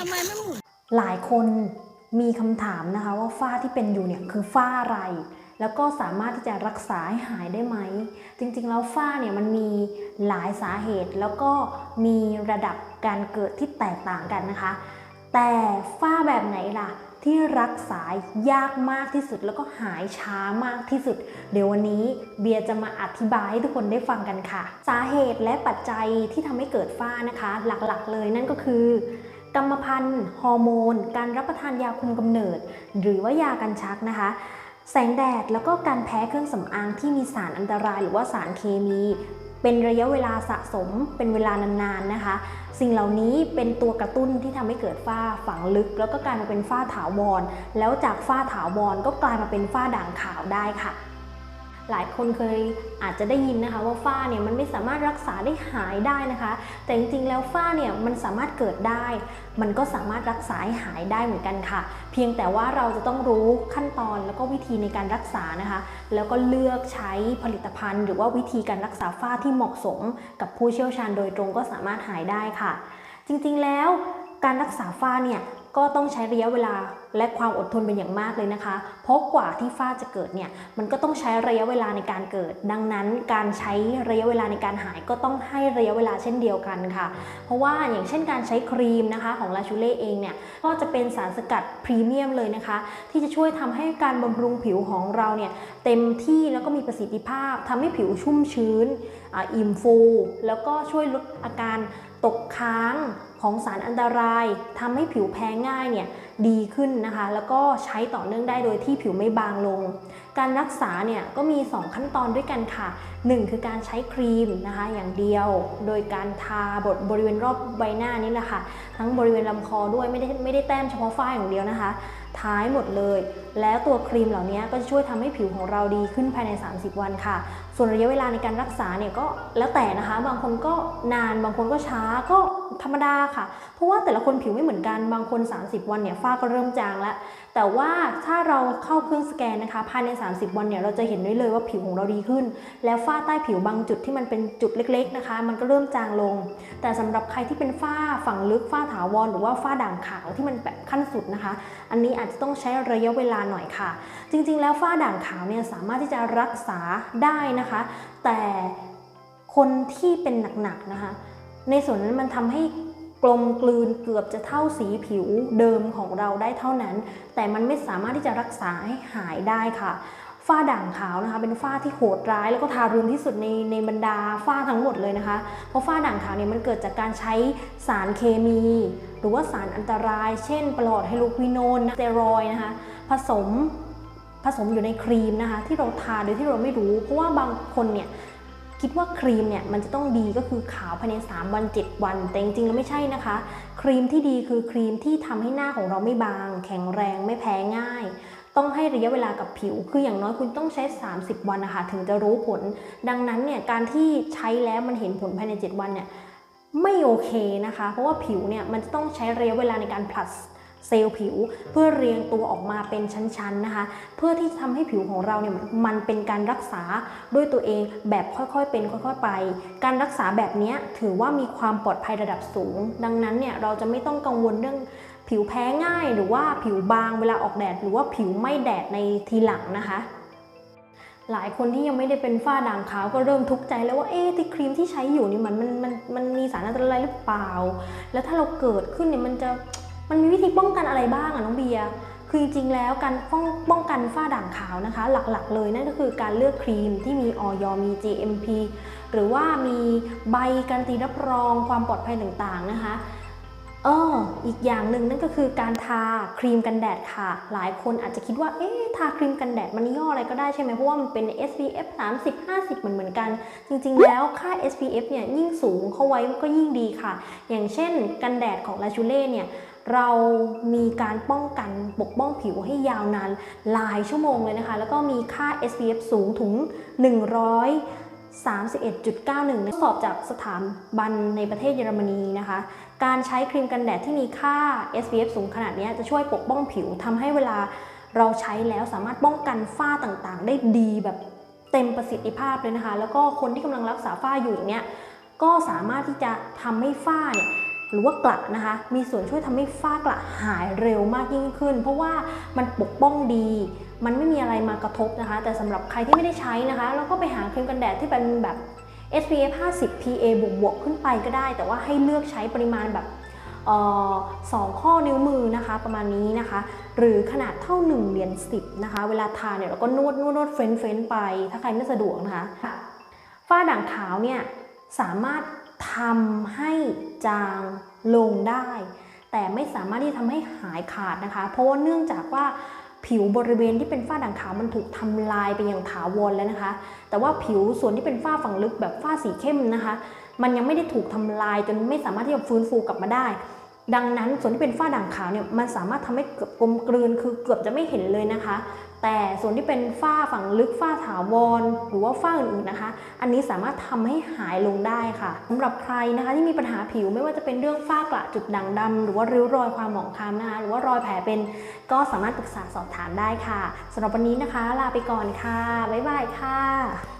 ทำไมไม่หมุน หลายคนมีคำถามนะคะว่าฝ้าที่เป็นอยู่เนี่ยคือฝ้าอะไร แล้วก็สามารถที่จะรักษาให้หายได้ไหม จริงๆแล้วฝ้าเนี่ยมันมีหลายสาเหตุ แล้วก็มีระดับการเกิดที่แตกต่างกันนะคะ แต่ฝ้าแบบไหนล่ะที่รักษายากมากที่สุดแล้วก็หายช้ามากที่สุด เดี๋ยววันนี้เบียร์จะมาอธิบายให้ทุกคนได้ฟังกันค่ะ สาเหตุและปัจจัยที่ทำให้เกิดฝ้านะคะ หลักๆเลยนั่นก็คือ กรรมพันธุ์ฮอร์โมน การรับประทานยาคุมกำเนิด หรือว่ายากันชักนะคะ แสงแดดแล้วก็การแพ้เครื่องสำอางที่มีสารอันตรายหรือว่าสารเคมี เป็นระยะเวลาสะสมเป็นเวลานานๆนะคะ สิ่งเหล่านี้เป็นตัวกระตุ้นที่ทำให้เกิดฝ้าฝังลึก แล้วก็กลายมาเป็นฝ้าถาวรแล้วจากฝ้าถาวรก็กลายมาเป็นฝ้าด่างขาวได้ค่ะ หลายคนเคยอาจจะได้ยินนะคะว่าฝ้าเนี่ยมันไม่สามารถรักษาได้หายได้นะคะ แต่จริงๆแล้วฝ้าเนี่ยมันสามารถเกิดได้ มันก็สามารถรักษาให้หายได้เหมือนกันค่ะ เพียงแต่ว่าเราจะต้องรู้ขั้นตอนแล้วก็วิธีในการรักษานะคะ แล้วก็เลือกใช้ผลิตภัณฑ์ หรือว่าวิธีการรักษาฝ้าที่เหมาะสม กับผู้เชี่ยวชาญโดยตรงก็สามารถหายได้ค่ะ จริงๆแล้วการรักษาฝ้าเนี่ย ก็ต้องใช้ระยะเวลาและความอดทนเป็นอย่างมากเลยนะคะ เพราะกว่าที่ฝ้าจะเกิดเนี่ยมันก็ต้องใช้ระยะเวลาในการเกิด ดังนั้นการใช้ระยะเวลาในการหายก็ต้องให้ระยะเวลาเช่นเดียวกันค่ะ เพราะว่าอย่างเช่นการใช้ครีมนะคะของลาชูเล่เองเนี่ยก็จะเป็นสารสกัดพรีเมียมเลยนะคะ ที่จะช่วยทำให้การบำรุงผิวของเราเนี่ยเต็มที่แล้วก็มีประสิทธิภาพทำให้ผิวชุ่มชื้นออิ่มฟู แล้วก็ช่วยลดอาการตกค้าง ของสารอันตรายทำให้ผิวแพ้ง่ายเนี่ยดีขึ้นนะคะ แล้วก็ใช้ต่อเนื่องได้โดยที่ผิวไม่บางลง การรักษาเนี่ยก็มี 2 ขั้นตอนด้วยกันค่ะ 1 คือการใช้ครีมนะคะอย่างเดียว โดยการทาบดบริเวณรอบใบหน้านี่แหละค่ะ ทั้งบริเวณลำคอด้วยไม่ได้ไม่ได้แต้มเฉพาะฝ้ายอย่างเดียวนะคะท้ายหมดเลย แล้วตัวครีมเหล่านี้ก็จะช่วยทำให้ผิวของเราดีขึ้นภายใน 30 วันค่ะ ส่วนระยะเวลาในการรักษาเนี่ยก็แล้วแต่นะคะ บางคนก็นาน บางคนก็ช้า ก็ ธรรมดาค่ะ เพราะว่าแต่ละคนผิวไม่เหมือนกัน บางคน 30 วันเนี่ยฝ้าก็เริ่มจางแล้ว แต่ว่าถ้าเราเข้าเครื่องสแกนนะคะ ภายใน 30 วันเนี่ยเราจะเห็นได้เลยว่าผิวของเราดีขึ้น แล้วฝ้าใต้ผิวบางจุดที่มันเป็นจุดเล็ก ๆนะคะ มันก็เริ่มจางลง แต่สำหรับใครที่เป็นฝ้าฝั่งลึกฝ้าถาวรหรือว่าฝ้าด่างขาวที่มันแบบขั้นสุดนะคะ อันนี้อาจจะต้องใช้ระยะเวลาหน่อยค่ะ จริงๆ แล้วฝ้าด่างขาวเนี่ยสามารถที่จะรักษาได้นะคะ แต่คนที่เป็นหนักๆนะคะ ในส่วนนั้นมันทำให้กลมกลืนเกือบจะเท่าสีผิวเดิมของเราได้เท่านั้น แต่มันไม่สามารถที่จะรักษาให้หายได้ค่ะฝ้าด่างขาวนะคะ เป็นฝ้าที่โหดร้ายแล้วก็ทารุณที่สุดในในบรรดาฝ้าทั้งหมดเลยนะคะ เพราะฝ้าด่างขาวเนี่ยมันเกิดจากการใช้สารเคมี หรือว่าสารอันตราย เช่น ปลอดไฮโดรควิโนนสเตียรอยนะคะ ผสมผสมอยู่ในครีมนะคะ ที่เราทาโดยที่เราไม่รู้ เพราะว่าบางคนเนี่ย คิดว่าครีมเนี่ยมันจะต้องดีก็คือขาวภายใน 3 วัน 7 วัน แต่จริงๆแล้วไม่ใช่นะคะ ครีมที่ดีคือครีมที่ทำให้หน้าของเราไม่บาง แข็งแรงไม่แพ้ง่าย ต้องให้ระยะเวลากับผิว คืออย่างน้อยคุณต้องใช้ 30 วันนะคะถึงจะรู้ผล ดังนั้นเนี่ยการที่ใช้แล้วมันเห็นผลภายใน 7 วันเนี่ยไม่โอเคนะคะ เพราะว่าผิวเนี่ยมันจะต้องใช้ระยะเวลาในการผลัด เซลล์ผิวเพื่อเรียงตัวออกมาเป็นชั้นๆนะคะ เพื่อที่จะทำให้ผิวของเราเนี่ยมันเป็นการรักษาด้วยตัวเองแบบค่อยๆเป็นค่อยๆไป การรักษาแบบนี้ถือว่ามีความปลอดภัยระดับสูง ดังนั้นเนี่ยเราจะไม่ต้องกังวลเรื่องผิวแพ้ง่ายหรือว่าผิวบางเวลาออกแดด หรือว่าผิวไม่แดดในทีหลังนะคะหลายคนที่ยังไม่ได้เป็นฝ้าด่างขาวก็เริ่มทุกข์ใจแล้วว่าเอ๊ะที่ครีมที่ใช้อยู่นี่มันมันมันมันมีสารอันตรายหรือเปล่า แล้วถ้าเราเกิดขึ้นเนี่ยมันจะ มันมีวิธีป้องกันอะไรบ้างอะน้องเบียร์คือจริงๆแล้วการป้องป้องกันฝ้าด่างขาวนะคะ หลักๆ เลยนั่นก็คือการเลือกครีมที่มีออยมี GMP หรือว่ามีใบการันตีรับรองความปลอดภัยต่างๆนะคะเอออีกอย่างหนึ่งนั่นก็คือการทาครีมกันแดดค่ะ หลายคนอาจจะคิดว่า เอ๊ะ ทาครีมกันแดดมันย่ออะไรก็ได้ใช่ไหมเพราะว่ามันเป็น SPF 30 50 เหมือนเหมือนกัน จริงๆ แล้วค่า SPF เนี่ยยิ่งสูงเข้าไว้ก็ยิ่งดีค่ะ อย่างเช่นกันแดดของลาชูเล่เนี่ย เรามีการป้องกันปกป้องผิวให้ยาวนานหลายชั่วโมงเลยนะคะ แล้วก็มีค่า SPF สูงถึง 100 31.91ทดสอบจากสถาบันในประเทศเยอรมนีนะคะ การใช้ครีมกันแดดที่มีค่า SPF สูงขนาดนี้จะช่วยปกป้องผิวทำให้เวลาเราใช้แล้วสามารถป้องกันฝ้าต่างๆ ได้ดีแบบเต็มประสิทธิภาพเลยนะคะ แล้วก็คนที่กำลังรักษาฝ้าอยู่อย่างเนี้ยก็สามารถที่จะทำให้ฝ้าเนี่ย หรือว่ากระนะคะ มีส่วนช่วยทำให้ฝ้ากระหายเร็วมากยิ่งขึ้น เพราะว่ามันปกป้องดี มันไม่มีอะไรมากระทบนะคะ แต่สำหรับใครที่ไม่ได้ใช้นะคะ เราก็ไปหาครีมกันแดดที่เป็นแบบ SPF 50 PA บวกบวกๆขึ้นไปก็ได้ แต่ว่าให้เลือกใช้ปริมาณแบบออสองข้อนิ้วมือนะคะประมาณนี้นะคะ หรือขนาดเท่า 1 เหรียญ10 นะคะ เวลาทาเนี่ยเราก็นวดนวดนวดเฟ้นเฟ้นไป ถ้าใครไม่สะดวกนะคะ ฝ้าด่างขาวเนี่ยสามารถ ทำให้จางลงได้ แต่ไม่สามารถที่ทำให้หายขาดนะคะ เพราะว่าเนื่องจากว่าผิวบริเวณที่เป็นฝ้าด่างขาวมันถูกทำลายไปอย่างถาวรแล้วนะคะ แต่ว่าผิวส่วนที่เป็นฝ้าฝั่งลึกแบบฝ้าสีเข้มนะคะ มันยังไม่ได้ถูกทำลายจนไม่สามารถที่จะฟื้นฟูกลับมาได้ ดังนั้นส่วนที่เป็นฝ้าด่างขาวเนี่ยมันสามารถทำให้เกือบกลมกลืนคือเกือบจะไม่เห็นเลยนะคะ แต่ส่วนที่เป็นฝ้าฝั่งลึกฝ้าถาวร หรือว่าฝ้าอื่นๆนะคะ อันนี้สามารถทำให้หายลงได้ค่ะสำหรับใครนะคะที่มีปัญหาผิวไม่ว่าจะเป็นเรื่องฝ้ากระจุดด่างดำหรือว่าริ้วรอยความหมองคล้ำนะคะหรือว่ารอยแผลเป็นก็สามารถปรึกษาสอบถามได้ค่ะสำหรับวันนี้นะคะ ลาไปก่อนค่ะบ๊ายบายค่ะ